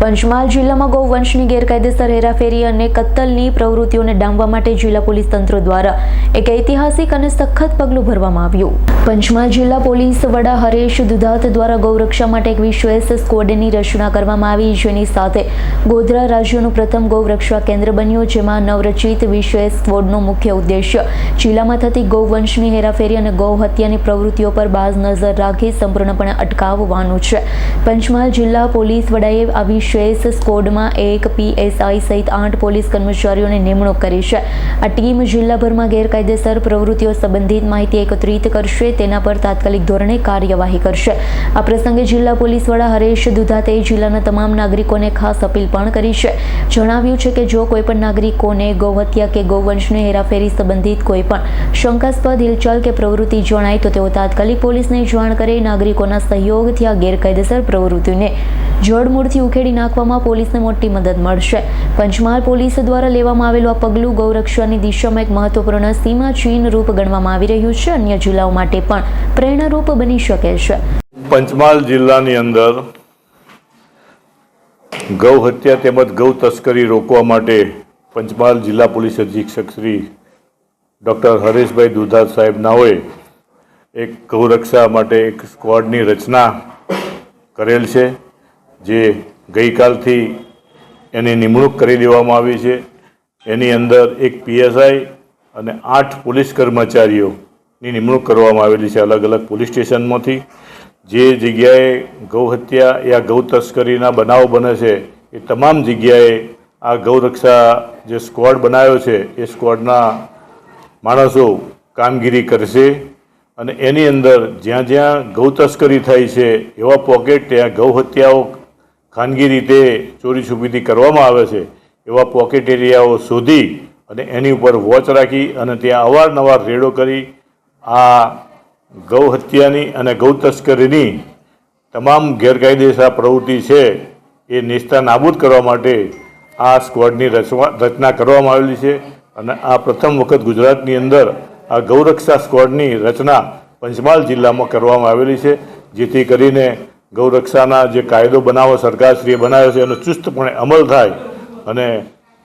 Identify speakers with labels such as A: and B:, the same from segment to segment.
A: પંચમહાલ જિલ્લામાં ગૌવંશની ગેરકાયદેસર હેરાફેરી અને કત્તલની પ્રવૃત્તિઓને ડામવા માટે જિલ્લા પોલીસ તંત્ર દ્વારા એક ઐતિહાસિક અને સખત પગલું ભરવામાં આવ્યું. પંચમહાલ જિલ્લા પોલીસ વડા હરેશ દુધાત દ્વારા ગૌરક્ષા માટે એક વિશેષ સ્કવોડની રચના કરવામાં આવી. જેની સાથે ગોધરા રાજ્યનું પ્રથમ ગૌરક્ષા કેન્દ્ર બન્યું, જેમાં નવરચિત વિશેષ સ્કોડનો મુખ્ય ઉદ્દેશ્ય જિલ્લામાં થતી ગૌવંશની હેરાફેરી અને ગૌ હત્યાની પ્રવૃત્તિઓ પર બાજ નજર રાખી સંપૂર્ણપણે અટકાવવાનું છે. પંચમહાલ જિલ્લા પોલીસ વડાએ આ વિશેષ સ્કોડમાં એક પીએસઆઈ સહિત આઠ પોલીસ કર્મચારીઓની નિમણૂક કરી છે. આ ટીમ જિલ્લાભરમાં ગેરકાયદેસર પ્રવૃત્તિઓ સંબંધિત માહિતી એકત્રિત કરશે, તેના પર તાત્કાલિક ધોરણે કાર્યવાહી કરશે. આ પ્રસંગે જિલ્લા પોલીસ વડા હરેશ દુધાતે જિલ્લાના તમામ નાગરિકોને ખાસ અપીલ પણ કરી છે. જણાવ્યું છે કે જો કોઈપણ નાગરિકોને ગૌહત્યા કે ગૌવંશની હેરાફેરી સંબંધિત કોઈપણ શંકાસ્પદ, હિલચાલ કે પ્રવૃત્તિ જણાય તો તેઓ તાત્કાલિક પોલીસને જાણ કરી. નાગરિકોના સહયોગથી આ ગેરકાયદેસર પ્રવૃત્તિને જડમૂળથી ઉખેડી નાખવામાં પોલીસને મોટી મદદ મળશે. પંચમહાલ પોલીસ દ્વારા લેવામાં આવેલું આ પગલું ગૌરક્ષાની દિશામાં એક મહત્વપૂર્ણ સીમા ચીન રૂપ ગણવામાં આવી રહ્યું છે. અન્ય જિલ્લાઓ માટે પણ પ્રેરણારૂપ બની શકે છે.
B: પંચમહાલ જિલ્લાની અંદર ગૌ હત્યા તેમજ ગૌ તસ્કરી રોકવા માટે પંચમહાલ જિલ્લા પોલીસ અધિક્ષક શ્રી ડૉક્ટર હરેશભાઈ દુધાત સાહેબ નાઓએ એક ગૌરક્ષા માટે એક સ્ક્વોડની રચના કરેલ છે. જે ગઈકાલથી એની નિમણૂક કરી દેવામાં આવી છે, એની અંદર એક પીએસઆઈ અને આઠ પોલીસ કર્મચારીઓની નિમણૂક કરવામાં આવેલી છે અલગ અલગ પોલીસ સ્ટેશનમાંથી. જે જગ્યાએ ગૌ હત્યા યા ગૌ તસ્કરીના બનાવ બને છે, એ તમામ જગ્યાએ આ ગૌરક્ષા જે સ્ક્વોડ બનાવ્યો છે, એ સ્ક્વોડના માણસો કામગીરી કરશે અને એની અંદર જ્યાં જ્યાં ગૌ તસ્કરી થાય છે, એવા પોકેટ ત્યાં ગૌ હત્યાઓ ખાનગી રીતે ચોરી છુપીથી કરવામાં આવે છે, એવા પોકેટ એરિયાઓ શોધી અને એની ઉપર વોચ રાખી અને ત્યાં અવારનવાર રેડો કરી આ ગૌ હત્યાની અને ગૌ તસ્કરીની તમામ ગેરકાયદેસર પ્રવૃત્તિ છે, એ નિષ્ઠા નાબૂદ કરવા માટે આ સ્ક્વોડની રચના કરવામાં આવેલી છે અને આ પ્રથમ વખત ગુજરાતની અંદર આ ગૌરક્ષા સ્ક્વોડની રચના પંચમહાલ જિલ્લામાં કરવામાં આવેલી છે, જેથી કરીને ગૌરક્ષાના જે કાયદો બનાવો સરકારશ્રીએ બનાવ્યો છે, એનો ચુસ્તપણે અમલ થાય અને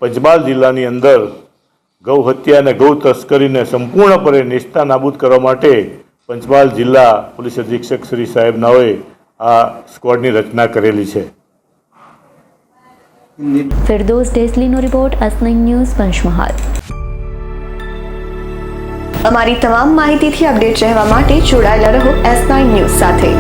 B: પંચમહાલ જિલ્લાની અંદર ગૌ હત્યા અને ગૌ તસ્કરીને સંપૂર્ણપણે નિષ્ઠા નાબૂદ કરવા માટે પંચમહાલ જિલ્લા પોલીસ અધિક્ષક શ્રી સાહેબ નાઓએ આ સ્કવોડની રચના કરેલી છે.
A: ફિરદોસ ડેસલીનો
C: અમારી તમામ માહિતીથી અપડેટ રહેવા માટે જોડાયેલા રહો એસ નાઇન ન્યૂઝ સાથે.